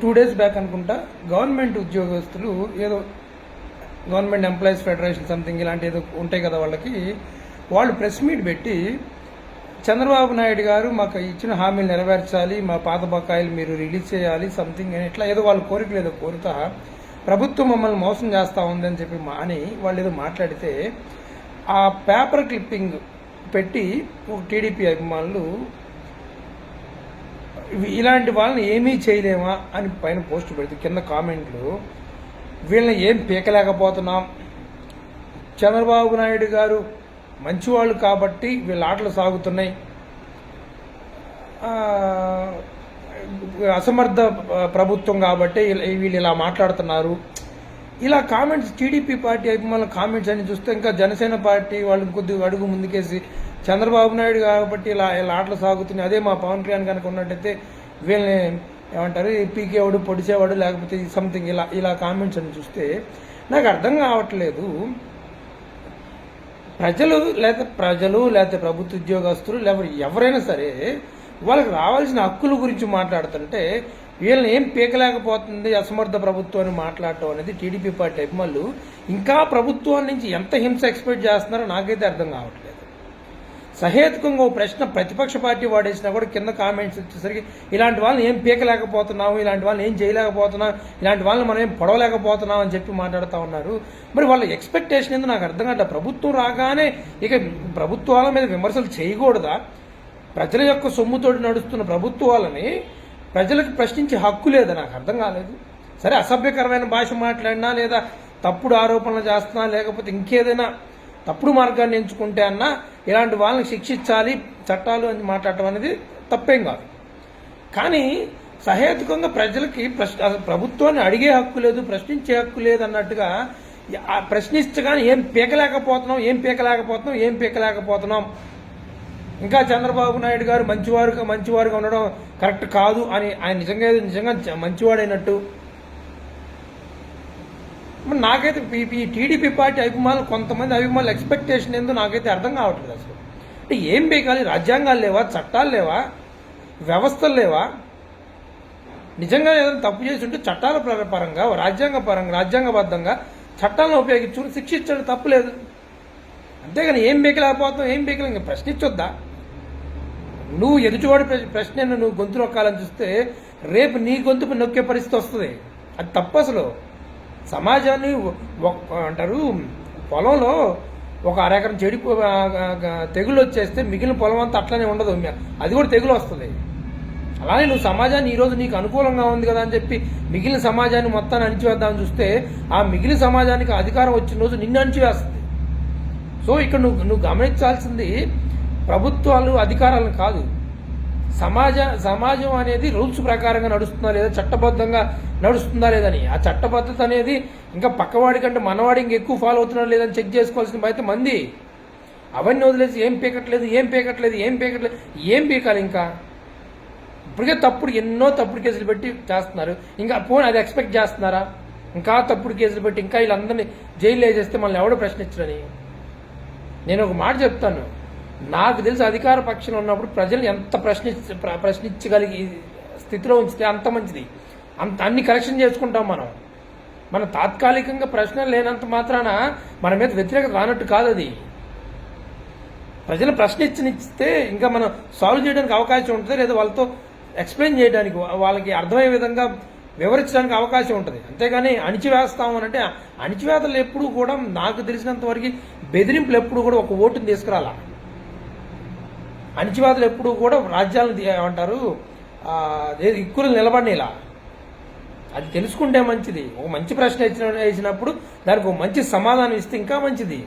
Two days back అనుకుంటా government ఉద్యోగస్తులు ఏదో గవర్నమెంట్ ఎంప్లాయీస్ ఫెడరేషన్ సంథింగ్ ఇలాంటి ఏదో ఉంటాయి కదా వాళ్ళకి వాళ్ళు ప్రెస్ మీట్ పెట్టి చంద్రబాబు నాయుడు గారు మాకు ఇచ్చిన హామీలు నెరవేర్చాలి మా పాత బకాయిలు మీరు రిలీజ్ చేయాలి సంథింగ్ అని ఇట్లా ఏదో వాళ్ళ కోరికలు ఏదో కోరుతా ప్రభుత్వం మమ్మల్ని మోసం చేస్తూ ఉందని చెప్పి మా అని వాళ్ళు ఏదో మాట్లాడితే ఆ పేపర్ క్లిప్పింగ్ పెట్టి ఒక టీడీపీ అభిమానులు ఇలాంటి వాళ్ళని ఏమీ చేయలేమా అని పైన పోస్ట్ పెడితే కింద కామెంట్లు. వీళ్ళని ఏం పీకలేకపోతున్నాం. చంద్రబాబు నాయుడు గారు మంచివాళ్ళు కాబట్టి వీళ్ళ ఆటలు సాగుతున్నాయి. అసమర్థ ప్రభుత్వం కాబట్టి వీళ్ళు ఇలా మాట్లాడుతున్నారు. ఇలా కామెంట్స్ టీడీపీ పార్టీ అభిమానుల కామెంట్స్ అని చూస్తే ఇంకా జనసేన పార్టీ వాళ్ళు కొద్దిగా అడుగు ముందుకేసి చంద్రబాబు నాయుడు కాబట్టి ఇలా ఇలా ఆటలు సాగుతున్నాయి. అదే మా పవన్ కళ్యాణ్ కనుక ఉన్నట్టయితే వీళ్ళని ఏమంటారు పీకేవాడు పొడిచేవాడు లేకపోతే సంథింగ్ ఇలా ఇలా కామెంట్స్ అని చూస్తే నాకు అర్థం కావట్లేదు. ప్రజలు లేదా ప్రజలు లేకపోతే ప్రభుత్వ ఉద్యోగస్తులు లేకపోతే ఎవరైనా సరే వాళ్ళకి రావాల్సిన హక్కుల గురించి మాట్లాడుతుంటే వీళ్ళని ఏం పీకలేకపోతుంది అసమర్థ ప్రభుత్వం అని మాట్లాడటం అనేది టీడీపీ పార్టీ అభిమానులు ఇంకా ప్రభుత్వం నుంచి ఎంత హింస ఎక్స్పెక్ట్ చేస్తున్నారో నాకైతే అర్థం కావట్లేదు. సహేతుకంగా ఓ ప్రశ్న ప్రతిపక్ష పార్టీ వాడేసినా కూడా కింద కామెంట్స్ వచ్చేసరికి ఇలాంటి వాళ్ళని ఏం పీకలేకపోతున్నాము ఇలాంటి వాళ్ళని ఏం చేయలేకపోతున్నాం ఇలాంటి వాళ్ళని మనం ఏం పొడవలేకపోతున్నాం అని చెప్పి మాట్లాడుతూ ఉన్నారు. మరి వాళ్ళ ఎక్స్పెక్టేషన్ ఏందో నాకు అర్థం కాదు ప్రభుత్వం రాగానే ఇక ప్రభుత్వాల మీద విమర్శలు చేయకూడదా? ప్రజల యొక్క సొమ్ముతోటి నడుస్తున్న ప్రభుత్వాలని ప్రజలకు ప్రశ్నించే హక్కు లేదా నాకు అర్థం కాలేదు. సరే అసభ్యకరమైన భాష మాట్లాడినా లేదా తప్పుడు ఆరోపణలు చేస్తున్నా లేకపోతే ఇంకేదైనా తప్పుడు మార్గాన్ని ఎంచుకుంటే అన్నా ఇలాంటి వాళ్ళని శిక్షించాలి చట్టాలు అని మాట్లాడటం అనేది తప్పేం కాదు. కానీ సహేతుకంగా ప్రజలకి ప్రశ్న అసలు ప్రభుత్వాన్ని అడిగే హక్కు లేదు ప్రశ్నించే హక్కు లేదు అన్నట్టుగా ఆ ప్రశ్నించగానే ఏం పీకలేకపోతున్నాం ఏం పీకలేకపోతున్నాం ఏం పీకలేకపోతున్నాం. ఇంకా చంద్రబాబు నాయుడు గారు మంచివారుగా మంచివారుగా ఉండడం కరెక్ట్ కాదు అని ఆయన నిజంగా నిజంగా మంచివాడైనట్టు ఇప్పుడు నాకైతే ఈ- టీడీపీ పార్టీ అభిమానులు కొంతమంది అభిమానులు ఎక్స్పెక్టేషన్ ఏందో నాకైతే అర్థం కావట్లేదు అసలు. అంటే ఏం బేకాలి? రాజ్యాంగాలు లేవా? చట్టాలు లేవా? వ్యవస్థలు లేవా? నిజంగా ఏదైనా తప్పు చేసి ఉంటే చట్టాల పరంగా రాజ్యాంగ పరంగా రాజ్యాంగబద్ధంగా చట్టాలను ఉపయోగించుకుని శిక్షించడం తప్పు లేదు. అంతేగాని ఏం బీకలేకపోతాం ఏం బీకలే ఇంకా ప్రశ్నించొద్దా? నువ్వు ఎదుటివాడి ప్ర- ప్రశ్నను నువ్వు గొంతు నొక్కాలని చూస్తే రేపు నీ గొంతు నొక్కే పరిస్థితి వస్తుంది. అది తప్పు అసలు. సమాజాన్ని అంటారు పొలంలో ఒక అరెకరం చెడి తెగులు వచ్చేస్తే మిగిలిన పొలం అంతా అట్లనే ఉండదు. అది కూడా తెగులు వస్తుంది. అలానే నువ్వు సమాజాన్ని ఈరోజు నీకు అనుకూలంగా ఉంది కదా అని చెప్పి మిగిలిన సమాజాన్ని మొత్తాన్ని అణిచివేద్దామని చూస్తే ఆ మిగిలిన సమాజానికి అధికారం వచ్చిన రోజు నిన్ను అణిచివేస్తుంది. సో ఇక్కడ నువ్వు నువ్వు గమనించాల్సింది ప్రభుత్వాలు అధికారాలను కాదు. సమాజ సమాజం అనేది రూల్స్ ప్రకారంగా నడుస్తుందా లేదా చట్టబద్ధంగా నడుస్తుందా లేదని. ఆ చట్టబద్ధత అనేది ఇంకా పక్కవాడి కంటే మనవాడి ఇంకా ఎక్కువ ఫాలో అవుతున్నాడు లేదని చెక్ చేసుకోవాల్సిన బాధ్యత మంది. అవన్నీ వదిలేసి ఏం పీకట్లేదు ఏం పీకట్లేదు ఏం పీకట్లేదు ఏం పీకాలి ఇంకా? ఇప్పటికే తప్పుడు ఎన్నో తప్పుడు కేసులు పెట్టి చేస్తున్నారు. ఇంకా పోనీ అది ఎక్స్పెక్ట్ చేస్తున్నారా? ఇంకా తప్పుడు కేసులు పెట్టి ఇంకా వీళ్ళందరినీ జైలు వేసేస్తే మనల్ని ఎవడో ప్రశ్నించరని? నేను ఒక మాట చెప్తాను. నాకు తెలిసి అధికార పక్షంలో ఉన్నప్పుడు ప్రజలు ఎంత ప్రశ్ని ప్ర- ప్రశ్నించగలిగి స్థితిలో ఉంచితే అంత మంచిది. అంత అన్ని కరెక్షన్ చేసుకుంటాం మనం. మన తాత్కాలికంగా ప్రశ్నలు లేనంత మాత్రాన మన మీద వ్యతిరేకత రానట్టు కాదు అది. ప్రజలు ప్రశ్నించనిస్తే ఇంకా మనం సాల్వ్ చేయడానికి అవకాశం ఉంటుంది లేదా వాళ్ళతో ఎక్స్ప్లెయిన్ చేయడానికి వాళ్ళకి అర్థమయ్యే విధంగా వివరించడానికి అవకాశం ఉంటుంది. అంతేగాని అణిచివేస్తాము అని అంటే అణిచివేతలు ఎప్పుడూ కూడా నాకు తెలిసినంత వరకు బెదిరింపులు ఎప్పుడు కూడా ఒక ఓటుని తీసుకురాలా. అణిచివాదులు ఎప్పుడు కూడా రాజ్యాలను ఏమంటారు ఇక్కులు నిలబడినేలా. అది తెలుసుకుంటే మంచిది. ఒక మంచి ప్రశ్న ఇచ్చిన వేసినప్పుడు దానికి ఒక మంచి సమాధానం ఇస్తే ఇంకా మంచిది.